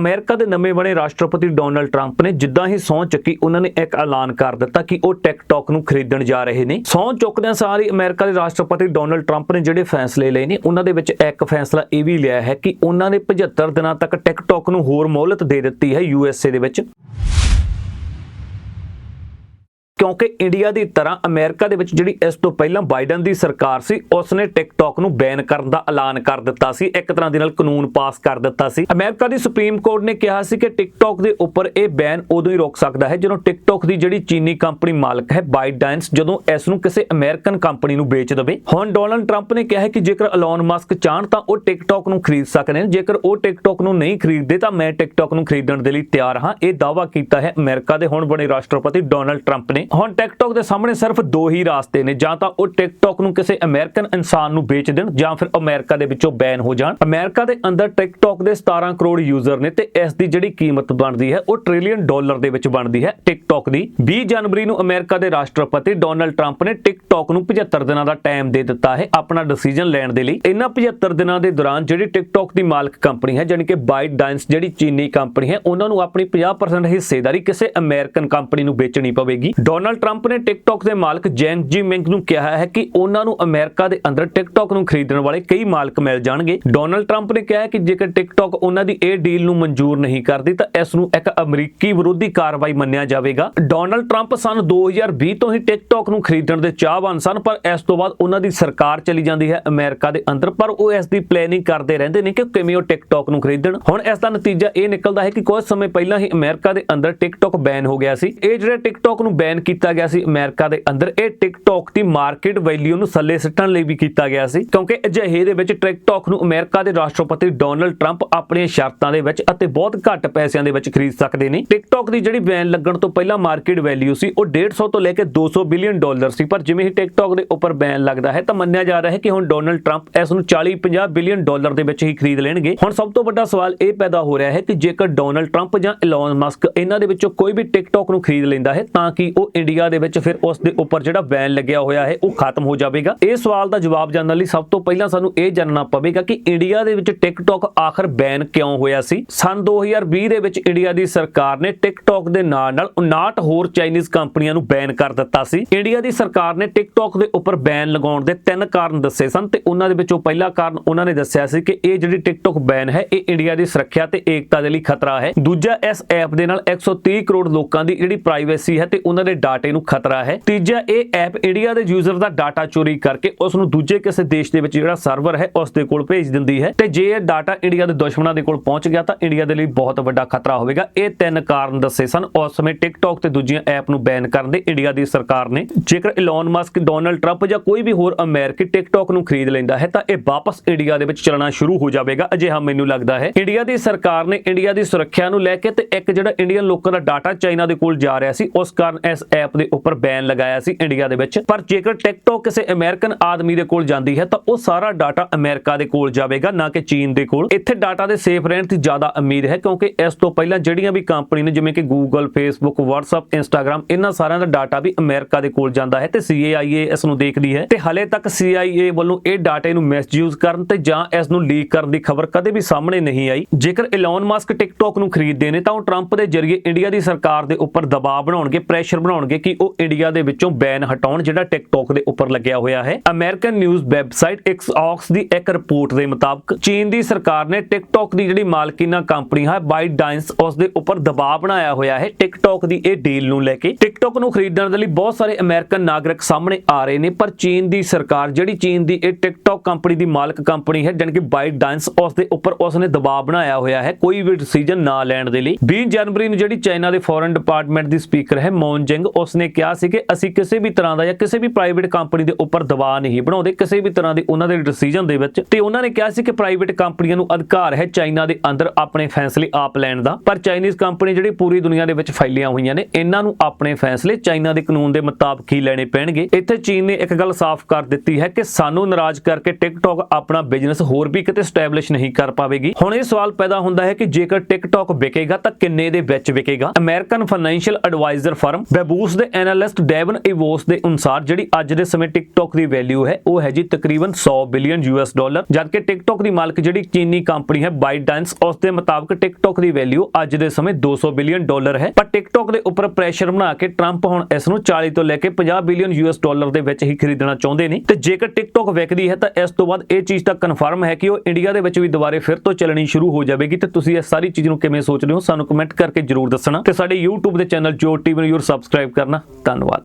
America ਦੇ ਨਵੇਂ ਬਣੇ ਰਾਸ਼ਟਰਪਤੀ ਡੋਨਲਡ ਟਰੰਪ ਨੇ ਜਿੱਦਾਂ ਹੀ ਸਹੁੰ ਚੱਕੀ, ਉਹਨਾਂ ਨੇ ਇੱਕ ਐਲਾਨ ਕਰ ਦਿੱਤਾ ਕਿ ਉਹ ਟਿਕਟੌਕ ਨੂੰ ਖਰੀਦਣ ਜਾ ਰਹੇ ਨੇ। ਸਹੁੰ ਚੁੱਕਦਿਆਂ ਸਾਰ ਹੀ ਅਮਰੀਕਾ ਦੇ ਰਾਸ਼ਟਰਪਤੀ ਡੋਨਲਡ ਟਰੰਪ ਨੇ ਜਿਹੜੇ ਫੈਸਲੇ ਲਏ ਨੇ, ਉਹਨਾਂ ਦੇ ਵਿੱਚ ਇੱਕ ਫੈਸਲਾ ਇਹ ਵੀ ਲਿਆ ਹੈ ਕਿ ਉਹਨਾਂ ਨੇ 75 ਦਿਨਾਂ ਤੱਕ ਟਿਕਟੌਕ ਨੂੰ ਹੋਰ ਮੌਲਤ ਦੇ ਦਿੱਤੀ ਹੈ ਯੂਐਸਏ ਦੇ ਵਿੱਚ। ਕਿਉਂਕਿ ਇੰਡੀਆ ਦੀ ਤਰ੍ਹਾਂ ਅਮਰੀਕਾ ਦੇ ਵਿੱਚ ਜਿਹੜੀ ਇਸ ਤੋਂ ਪਹਿਲਾਂ ਬਾਈਡਨ ਦੀ ਸਰਕਾਰ ਸੀ, ਉਸਨੇ ਟਿਕਟੌਕ ਨੂੰ ਬੈਨ ਕਰਨ ਦਾ ਐਲਾਨ ਕਰ ਦਿੱਤਾ ਸੀ, ਇੱਕ ਤਰ੍ਹਾਂ ਦੇ ਨਾਲ ਕਾਨੂੰਨ ਪਾਸ ਕਰ ਦਿੱਤਾ ਸੀ। ਅਮਰੀਕਾ ਦੀ ਸੁਪਰੀਮ ਕੋਰਟ ਨੇ ਕਿਹਾ ਸੀ ਕਿ ਟਿਕਟੌਕ ਦੇ ਉੱਪਰ ਇਹ ਬੈਨ ਉਦੋਂ ਹੀ ਰੋਕ ਸਕਦਾ ਹੈ ਜਦੋਂ ਟਿਕਟੌਕ ਦੀ ਜਿਹੜੀ ਚੀਨੀ ਕੰਪਨੀ ਮਾਲਕ ਹੈ ਬਾਈਡੈਂਸ ਜਦੋਂ ਇਸ ਨੂੰ ਕਿਸੇ ਅਮਰੀਕਨ ਕੰਪਨੀ ਨੂੰ ਵੇਚ ਦੇਵੇ। ਹੁਣ ਡੋਨਲਡ ਟਰੰਪ ਨੇ ਕਿਹਾ ਹੈ ਕਿ ਜੇਕਰ ਐਲਨ ਮਸਕ ਚਾਹਣ ਤਾਂ ਉਹ ਟਿਕਟੌਕ ਨੂੰ ਖਰੀਦ ਸਕਦੇ ਨੇ। ਜੇਕਰ ਉਹ ਟਿਕਟੌਕ ਨੂੰ ਨਹੀਂ ਖਰੀਦਦੇ ਤਾਂ ਮੈਂ ਟਿਕਟੌਕ ਨੂੰ ਖਰੀਦਣ ਦੇ ਲਈ ਤਿਆਰ ਹਾਂ। ਇਹ ਦਾਅਵਾ ਕੀਤਾ ਹੈ ਅਮਰੀਕਾ ਦੇ ਹੁਣ ਬਣੇ ਰਾਸ਼ਟਰਪਤੀ ਡੋਨਲਡ ਟਰੰਪ ਨੇ। ਹੁਣ ਟਿਕਟੌਕ ਦੇ ਸਾਹਮਣੇ ਸਿਰਫ ਦੋ ਹੀ ਰਾਸਤੇ ਨੇ, ਜਾਂ ਤਾਂ ਉਹ ਟਿਕਟੌਕ ਨੂੰ ਕਿਸੇ ਅਮਰੀਕਨ ਇਨਸਾਨ ਨੂੰ ਵੇਚ ਦੇਣ, ਜਾਂ ਫਿਰ ਅਮਰੀਕਾ ਦੇ ਵਿੱਚੋਂ ਬੈਨ ਹੋ ਜਾਣ। ਅਮਰੀਕਾ ਦੇ ਅੰਦਰ ਟਿਕਟੌਕ ਦੇ 17 ਕਰੋੜ ਯੂਜ਼ਰ ਨੇ ਤੇ ਇਸ ਦੀ ਜਿਹੜੀ ਕੀਮਤ ਬਣਦੀ ਹੈ, ਉਹ ਟ੍ਰਿਲੀਅਨ ਡਾਲਰ ਦੇ ਵਿੱਚ ਬਣਦੀ ਹੈ ਟਿਕਟੌਕ ਦੀ। 20 ਜਨਵਰੀ ਨੂੰ ਅਮਰੀਕਾ ਦੇ ਰਾਸ਼ਟਰਪਤੀ ਡੋਨਲਡ ਟਰੰਪ ਨੇ ਟਿਕਟੌਕ ਨੂੰ 75 ਦਿਨਾਂ ਦਾ ਟਾਈਮ ਦੇ ਦਿੱਤਾ ਹੈ ਆਪਣਾ ਡਿਸੀਜਨ ਲੈਣ ਦੇ ਲਈ। ਇਹਨਾਂ 75 ਦਿਨਾਂ ਦੇ ਦੌਰਾਨ ਜਿਹੜੀ ਟਿਕਟੌਕ ਦੀ ਮਾਲਕ ਕੰਪਨੀ ਹੈ, ਜਾਣੀ ਕਿ ਬਾਈਟ ਡਾਂਸ ਜਿਹੜੀ ਚੀਨੀ ਕੰਪਨੀ ਹੈ, ਉਹਨਾਂ ਨੂੰ ਆਪਣੀ 50% ਹਿੱਸੇਦਾਰੀ ਕਿਸੇ ਅਮਰੀਕਨ ਕੰਪਨੀ ਨੂੰ ਵੇਚਣੀ ਪਵੇਗੀ। ਡੋਨਲਡ ਟਰੰਪ ਨੇ ਟਿਕਟੌਕ ਦੇ ਮਾਲਕ ਜੈਂਗ ਜੀ ਮਿੰਗ ਨੂੰ ਕਿਹਾ ਹੈ ਕਿ ਉਹਨਾਂ ਨੂੰ ਅਮਰੀਕਾ ਦੇ ਅੰਦਰ ਟਿਕਟੌਕ ਨੂੰ ਖਰੀਦਣ ਵਾਲੇ ਕਈ ਮਾਲਕ ਮਿਲ ਜਾਣਗੇ। ਡੋਨਲਡ ਟਰੰਪ ਨੇ ਕਿਹਾ ਕਿ ਜੇਕਰ ਟਿਕਟੌਕ ਉਹਨਾਂ ਦੀ ਇਹ ਡੀਲ ਨੂੰ ਮਨਜ਼ੂਰ ਨਹੀਂ ਕਰਦੀ, ਤਾਂ ਇਸ ਨੂੰ ਇੱਕ ਅਮਰੀਕੀ ਵਿਰੋਧੀ ਕਾਰਵਾਈ ਮੰਨਿਆ ਜਾਵੇਗਾ। ਡੋਨਲਡ ਟਰੰਪ ਸਨ 2020 ਤੋਂ ਹੀ ਟਿਕਟੌਕ ਨੂੰ ਖਰੀਦਣ ਦੇ ਚਾਹਵਾਨ ਸਨ, ਪਰ ਇਸ ਤੋਂ ਬਾਅਦ ਉਹਨਾਂ ਦੀ ਸਰਕਾਰ ਚਲੀ ਜਾਂਦੀ ਹੈ ਅਮਰੀਕਾ ਦੇ ਅੰਦਰ, ਪਰ ਉਹ ਇਸ ਦੀ ਪਲੈਨਿੰਗ ਕਰਦੇ ਰਹਿੰਦੇ ਨੇ ਕਿ ਕਿਵੇਂ ਉਹ ਟਿਕਟੌਕ ਨੂੰ ਖਰੀਦਣ। ਹੁਣ ਇਸ ਦਾ ਨਤੀਜਾ ਇਹ ਨਿਕਲਦਾ ਹੈ ਕਿ ਕੁਝ ਸਮੇਂ ਪਹਿਲਾਂ ਹੀ ਅਮਰੀਕਾ ਦੇ ਅੰਦਰ ਟਿਕਟੌਕ ਬੈਨ ਹੋ ਗਿਆ ਸੀ। ਇਹ ਜਿਹੜੇ ਟਿਕਟੌਕ ਨੂੰ ਬੈਨ ਕੀਤਾ ਗਿਆ ਸੀ। ਅਮਰੀਕਾ ਦੇ ਅੰਦਰ ਇਹ ਟਿਕਟੌਕ ਦੀ ਮਾਰਕੀਟ ਵੈਲਿਊ ਨੂੰ ਥੱਲੇ ਸਿੱਟਣ ਲਈ ਵੀ ਕੀਤਾ ਗਿਆ ਸੀ, ਕਿਉਂਕਿ ਅਜਿਹੇ ਦੇ ਵਿੱਚ ਟਿਕਟੌਕ ਨੂੰ ਅਮਰੀਕਾ ਦੇ ਰਾਸ਼ਟਰਪਤੀ ਡੋਨਲਡ ਟਰੰਪ ਆਪਣੀਆਂ ਸ਼ਰਤਾਂ ਦੇ ਵਿੱਚ ਅਤੇ ਬਹੁਤ ਘੱਟ ਪੈਸਿਆਂ ਦੇ ਵਿੱਚ ਖਰੀਦ ਸਕਦੇ ਨੇ। ਟਿਕਟੌਕ ਦੀ ਜਿਹੜੀ ਬੈਨ ਲੱਗਣ ਤੋਂ ਪਹਿਲਾਂ ਮਾਰਕੀਟ ਵੈਲਿਊ ਸੀ, ਉਹ 150 ਤੋਂ ਲੈ ਕੇ 200 ਬਿਲੀਅਨ ਡਾਲਰ ਸੀ। ਪਰ ਜਿਵੇਂ ਹੀ ਟਿਕਟੌਕ ਦੇ ਉੱਪਰ ਬੈਨ ਲੱਗਦਾ ਹੈ, ਤਾਂ ਮੰਨਿਆ ਜਾ ਰਿਹਾ ਹੈ ਕਿ ਹੁਣ ਡੋਨਲਡ ਟਰੰਪ ਇਸ ਨੂੰ 40-50 ਬਿਲੀਅਨ ਡਾਲਰ ਦੇ ਵਿੱਚ ਹੀ ਖਰੀਦ ਲੈਣਗੇ। ਹੁਣ ਸਭ ਤੋਂ ਵੱਡਾ ਸਵਾਲ ਇਹ ਪੈਦਾ ਹੋ ਰਿਹਾ ਹੈ ਕਿ ਜੇਕਰ ਡੋਨਲਡ ਟਰੰਪ ਜਾਂ ਇਲਨ ਮਸਕ ਇਹਨਾਂ ਦੇ ਵਿੱਚੋਂ ਕੋਈ ਵੀ ਟਿਕਟੌਕ ਨੂੰ ਖਰੀਦ ਲੈਂਦਾ ਹੈ, ਤਾਂ ਕਿ ਉਹ ਇੰਡੀਆ ਦੇ ਵਿੱਚ ਫਿਰ ਉਸ ਦੇ ਉੱਪਰ ਜਿਹੜਾ ਬੈਨ ਲੱਗਿਆ ਹੋਇਆ ਹੈ, ਉਹ ਖਤਮ ਹੋ ਜਾਵੇਗਾ। ਇਹ ਸਵਾਲ ਦਾ ਜਵਾਬ ਜਾਣਨ ਲਈ ਸਭ ਤੋਂ ਪਹਿਲਾਂ ਸਾਨੂੰ ਇਹ ਜਾਣਨਾ ਪਵੇਗਾ ਕਿ ਇੰਡੀਆ ਦੇ ਵਿੱਚ ਟਿਕਟੌਕ ਆਖਰ ਬੈਨ ਕਿਉਂ ਹੋਇਆ ਸੀ? ਸਨ 2020 ਦੇ ਵਿੱਚ ਇੰਡੀਆ ਦੀ ਸਰਕਾਰ ਨੇ ਟਿਕਟੌਕ ਦੇ ਨਾਲ ਨਾਲ 59 ਹੋਰ ਚਾਈਨੀਜ਼ ਕੰਪਨੀਆਂ ਨੂੰ ਬੈਨ ਕਰ ਦਿੱਤਾ ਸੀ। ਇੰਡੀਆ ਦੀ ਸਰਕਾਰ ਨੇ ਟਿਕਟੌਕ ਦੇ ਉੱਪਰ ਬੈਨ ਲਗਾਉਣ ਦੇ ਤਿੰਨ ਕਾਰਨ ਦੱਸੇ ਸਨ ਤੇ ਉਹਨਾਂ ਦੇ ਵਿੱਚੋਂ ਪਹਿਲਾ ਕਾਰਨ ਉਹਨਾਂ ਨੇ ਦੱਸਿਆ ਸੀ ਕਿ ਇਹ ਜਿਹੜੀ ਟਿਕਟੌਕ ਬੈਨ ਹੈ, ਇਹ ਇੰਡੀਆ ਦੀ ਸੁਰੱਖਿਆ ਤੇ ਏਕਤਾ ਦੇ ਲਈ ਖਤਰਾ ਹੈ। ਦੂਜਾ ਇਸ ਐਪ ਦੇ ਨਾਲ 130 ਕਰੋੜ ਲੋਕਾਂ ਦੀ ਜਿਹੜੀ ਪ੍ਰਾਈਵੇਸੀ ਹੈ ਤੇ ਉਹਨਾਂ ਦੇ ਡਾਟੇ ਨੂੰ ਖਤਰਾ ਹੈ। ਤੀਜਾ, ਇਹ ਐਪ ਇੰਡੀਆ ਦੇ ਯੂਜ਼ਰ ਦਾ ਡਾਟਾ ਚੋਰੀ ਕਰਕੇ ਉਸ ਨੂੰ ਦੂਜੇ ਕਿਸੇ ਦੇਸ਼ ਦੇ ਵਿੱਚ ਜਿਹੜਾ ਸਰਵਰ ਹੈ, ਉਸ ਦੇ ਕੋਲ ਭੇਜ ਦਿੰਦੀ ਹੈ। ਤੇ ਜੇ ਇਹ ਡਾਟਾ ਇੰਡੀਆ ਦੇ ਦੁਸ਼ਮਣਾਂ ਦੇ ਕੋਲ ਪਹੁੰਚ ਗਿਆ ਤਾਂ ਇੰਡੀਆ ਦੇ ਲਈ ਬਹੁਤ ਵੱਡਾ ਖਤਰਾ ਹੋਵੇਗਾ। ਇਹ ਤਿੰਨ ਕਾਰਨ ਦੱਸੇ ਸਨ। ਉਸ ਸਮੇਂ ਟਿਕਟੌਕ ਤੇ ਦੂਜੀਆਂ ਐਪ ਨੂੰ ਬੈਨ ਕਰਨ ਦੇ ਇੰਡੀਆ ਦੀ ਸਰਕਾਰ ਨੇ। ਜੇਕਰ ਇਲਨ ਮਸਕ ਡੋਨਲਡ ਟਰੰਪ ਜਾਂ ਕੋਈ ਵੀ ਹੋਰ ਅਮਰੀਕੀ ਟਿਕਟੌਕ ਨੂੰ ਖਰੀਦ ਲੈਂਦਾ ਹੈ, ਤਾਂ ਇਹ ਵਾਪਸ ਇੰਡੀਆ ਦੇ ਵਿੱਚ ਚੱਲਣਾ ਸ਼ੁਰੂ ਹੋ ਜਾਵੇਗਾ। ਅਜਿਹਾ ਮੈਨੂੰ ਲੱਗਦਾ ਹੈ। ਇੰਡੀਆ ਦੀ ਸਰਕਾਰ ਨੇ ਇੰਡੀਆ ਦੀ ਸੁਰੱਖਿਆ ਨੂੰ ਲੈ ਕੇ ਤੇ ਇੱਕ ਜਿਹੜਾ ਇੰਡੀਅਨ ਲੋਕਾਂ ਦਾ ਡਾਟਾ ਚਾਈਨਾ ਦੇ ਕੋਲ ਜਾ ਰਿਹਾ ਸੀ, ਉਸ ਕਾਰਨ ਇਸ ਐਪ ਦੇ ਉੱਪਰ ਬੈਨ ਲਗਾਇਆ ਸੀ ਇੰਡੀਆ ਦੇ ਵਿੱਚ। ਪਰ ਜੇਕਰ ਟਿਕਟੌਕ ਕਿਸੇ ਅਮਰੀਕਨ ਆਦਮੀ ਦੇ ਕੋਲ ਜਾਂਦੀ ਹੈ, ਤਾਂ ਉਹ ਸਾਰਾ ਡਾਟਾ ਅਮਰੀਕਾ ਦੇ ਕੋਲ ਜਾਵੇਗਾ, ਨਾ ਕਿ ਚੀਨ ਦੇ ਕੋਲ। ਇੱਥੇ ਡਾਟਾ ਦੇ ਸੇਫ ਰਹਿਣ ਦੀ ਜ਼ਿਆਦਾ ਉਮੀਦ ਹੈ, ਕਿਉਂਕਿ ਇਸ ਤੋਂ ਪਹਿਲਾਂ ਜਿਹੜੀਆਂ ਵੀ ਕੰਪਨੀ ਨੇ, ਜਿਵੇਂ ਕਿ Google, Facebook, WhatsApp, Instagram, ਇਹਨਾਂ ਸਾਰਿਆਂ ਦਾ ਡਾਟਾ ਵੀ ਅਮਰੀਕਾ ਦੇ ਕੋਲ ਜਾਂਦਾ ਹੈ ਤੇ CIA ਇਸ ਨੂੰ ਦੇਖਦੀ ਹੈ। ਤੇ ਹਲੇ ਤੱਕ CIA ਵੱਲੋਂ ਇਹ ਡਾਟੇ ਨੂੰ ਮਿਸਯੂਜ਼ ਕਰਨ ਤੇ ਜਾਂ ਇਸ ਨੂੰ ਲੀਕ ਕਰਨ ਦੀ ਖਬਰ ਕਦੇ ਵੀ ਸਾਹਮਣੇ ਨਹੀਂ ਆਈ। ਜੇਕਰ ਇਲਨ ਮਸਕ ਟਿਕਟੌਕ ਨੂੰ ਖਰੀਦਦੇ ਨੇ, ਤਾਂ ਉਹ ਟਰੰਪ ਦੇ ਜ਼ਰੀਏ ਇੰਡੀਆ ਦੀ ਸਰਕਾਰ ਦੇ ਉੱਪਰ ਦਬਾਅ ਬਣਾਉਣਗੇ ਪ੍ਰੈਸ਼ਰ ਬਣਾਉਣਗੇ। ਕਿ ਉਹ ਇੰਡੀਆ ਦੇ ਵਿੱਚੋਂ ਬੈਨ ਹਟਾਉਣ ਜਿਹੜਾ ਟਿਕਟੌਕ ਦੇ ਉੱਪਰ ਲੱਗਿਆ ਹੋਇਆ ਹੈ। ਅਮਰੀਕਨ ਨਿਊਜ਼ ਵੈਬਸਾਈਟ ਐਕਸ ਦੀ ਇੱਕ ਰਿਪੋਰਟ ਦੇ ਮੁਤਾਬਕ ਚੀਨ ਦੀ ਸਰਕਾਰ ਨੇ ਟਿਕਟੌਕ ਦੀ ਜਿਹੜੀ ਮਾਲਕੀਨਾ ਕੰਪਨੀ ਹੈ ਬਾਈਟ ਉਸ ਦੇ ਉੱਪਰ ਦਬਾਅ ਬਣਾਇਆ ਹੋਇਆ ਹੈ। ਟਿਕਟੌਕ ਦੀ ਇਹ ਡੀਲ ਨੂੰ ਲੈ ਕੇ ਟਿਕਟੌਕ ਨੂੰ ਖਰੀਦਣ ਦੇ ਲਈ ਬਹੁਤ ਸਾਰੇ ਅਮਰੀਕਨ ਨਾਗਰਿਕ ਸਾਹਮਣੇ ਆ ਰਹੇ ਨੇ, ਪਰ ਚੀਨ ਦੀ ਸਰਕਾਰ ਜਿਹੜੀ ਚੀਨ ਦੀ ਇਹ ਟਿਕਟੌਕ ਕੰਪਨੀ ਦੀ ਮਾਲਕ ਕੰਪਨੀ ਹੈ, ਜਾਣੀ ਕਿ ਬਾਈਟ ਡਾਂਸ ਉਸ ਦੇ ਉੱਪਰ ਉਸ ਨੇ ਦਬਾਅ ਬਣਾਇਆ ਹੋਇਆ ਹੈ, ਕੋਈ ਵੀ ਡਿਸੀਜਨ ਨਾ ਲੈਣ ਦੇ ਲਈ। 20 ਜਨਵਰੀ ਨੂੰ ਜਿਹੜੀ ਚਾਈਨਾ ਦੇ ਫੋਰਨ ਡਿਪਾਰਟਮੈਂਟ ਦੀ ਸਪੀਕਰ ਹੈ ਮੌਨ ਜਿੰਗ ਉਸਨੇ ਕਿਹਾ ਸੀ ਕਿ ਅਸੀਂ ਕਿਸੇ ਵੀ ਤਰ੍ਹਾਂ ਦਾ ਜਾਂ ਕਿਸੇ ਵੀ ਪ੍ਰਾਈਵੇਟ ਕੰਪਨੀ ਦੇ ਉੱਪਰ ਦਬਾਅ ਨਹੀਂ ਬਣਾਉਂਦੇ, ਕਿਸੇ ਵੀ ਤਰ੍ਹਾਂ ਦੀ ਉਹਨਾਂ ਦੇ ਡਿਸੀਜਨ ਦੇ ਵਿੱਚ। ਤੇ ਉਹਨਾਂ ਨੇ ਕਿਹਾ ਸੀ ਕਿ ਪ੍ਰਾਈਵੇਟ ਕੰਪਨੀਆਂ ਨੂੰ ਅਧਿਕਾਰ ਹੈ ਚਾਈਨਾ ਦੇ ਅੰਦਰ ਆਪਣੇ ਫੈਸਲੇ ਆਪ ਲੈਣ ਦਾ। ਪਰ ਚਾਈਨੀਜ਼ ਕੰਪਨੀ ਜਿਹੜੀ ਪੂਰੀ ਦੁਨੀਆ ਦੇ ਵਿੱਚ ਫੈਲੀਆਂ ਹੋਈਆਂ ਨੇ, ਇਹਨਾਂ ਨੂੰ ਆਪਣੇ ਫੈਸਲੇ ਚਾਈਨਾ ਦੇ ਕਾਨੂੰਨ ਦੇ ਮੁਤਾਬਕ ਹੀ ਲੈਣੇ ਪੈਣਗੇ। ਇੱਥੇ ਚੀਨ ਨੇ ਇੱਕ ਗੱਲ ਸਾਫ਼ ਕਰ ਦਿੱਤੀ ਹੈ ਕਿ ਸਾਨੂੰ ਨਾਰਾਜ਼ ਕਰਕੇ ਟਿਕਟੌਕ ਆਪਣਾ ਬਿਜ਼ਨਸ ਹੋਰ ਵੀ ਕਿਤੇ ਸਟੈਬਲਿਸ਼ ਨਹੀਂ ਕਰ ਪਾਵੇਗੀ। ਹੁਣ ਇਹ ਸਵਾਲ ਪੈਦਾ ਹੁੰਦਾ ਹੈ ਕਿ ਜੇਕਰ ਟਿਕਟੌਕ ਵਿਕੇਗਾ ਤਾਂ ਕਿੰਨੇ ਦੇ ਵਿੱਚ ਵਿਕੇਗਾ? ਅਮਰੀਕਨ ਫਾਈਨੈਂਸ਼ੀਅਲ ਐਡਵਾਈਜ਼ਰ ਫਰਮ ਰੂਸ ਦੇ ਐਨਾਲਿਸਟ ਡੈਵਨ ਇਵੋਸ ਦੇ ਅਨੁਸਾਰ ਜਿਹੜੀ ਅੱਜ ਦੇ ਸਮੇਂ TikTok ਦੀ ਵੈਲਿਊ ਹੈ, ਉਹ ਹੈ ਜੀ ਤਕਰੀਬਨ 100 ਬਿਲੀਅਨ ਯੂਐਸ ਡਾਲਰ। ਜਦਕਿ TikTok ਦੀ ਮਾਲਕ ਜਿਹੜੀ ਚੀਨੀ ਕੰਪਨੀ ਹੈ ByteDance ਉਸ ਦੇ ਮੁਤਾਬਕ TikTok ਦੀ ਵੈਲਿਊ ਅੱਜ ਦੇ ਸਮੇਂ 200 ਬਿਲੀਅਨ ਡਾਲਰ ਹੈ। ਪਰ TikTok ਦੇ ਉੱਪਰ ਪ੍ਰੈਸ਼ਰ ਬਣਾ ਕੇ ਟਰੰਪ ਹੁਣ ਇਸ ਨੂੰ 40 ਤੋਂ ਲੈ ਕੇ 50 ਬਿਲੀਅਨ ਯੂਐਸ ਡਾਲਰ ਦੇ ਵਿੱਚ ਹੀ ਖਰੀਦਣਾ ਚਾਹੁੰਦੇ ਨੇ। ਤੇ ਜੇਕਰ TikTok ਵਿਕਦੀ ਹੈ, ਤਾਂ ਇਸ ਤੋਂ ਬਾਅਦ ਇਹ ਚੀਜ਼ ਤਾਂ ਕਨਫਰਮ ਹੈ ਕਿ ਉਹ ਇੰਡੀਆ ਦੇ ਵਿੱਚ ਵੀ ਦੁਬਾਰੇ ਫਿਰ ਤੋਂ ਚੱਲਣੀ ਸ਼ੁਰੂ ਹੋ ਜਾਵੇਗੀ। ਤੇ ਤੁਸੀਂ ਇਸ ਸਾਰੀ ਚੀਜ਼ ਨੂੰ ਕਿਵੇਂ ਸੋਚਦੇ ਹੋ, ਸਾਨੂੰ ਕਮੈਂਟ ਕਰਕੇ ਜਰੂਰ ਦੱਸਣਾ। ਤੇ ਸਾਡੇ YouTube ਦੇ ਚੈਨਲ ਜੋ ਟੀਵੀ ਨੂੰ ਜਰੂਰ ਸਬਸਕ੍ਰਾਈਬ ਕਰਨਾ। ਧੰਨਵਾਦ।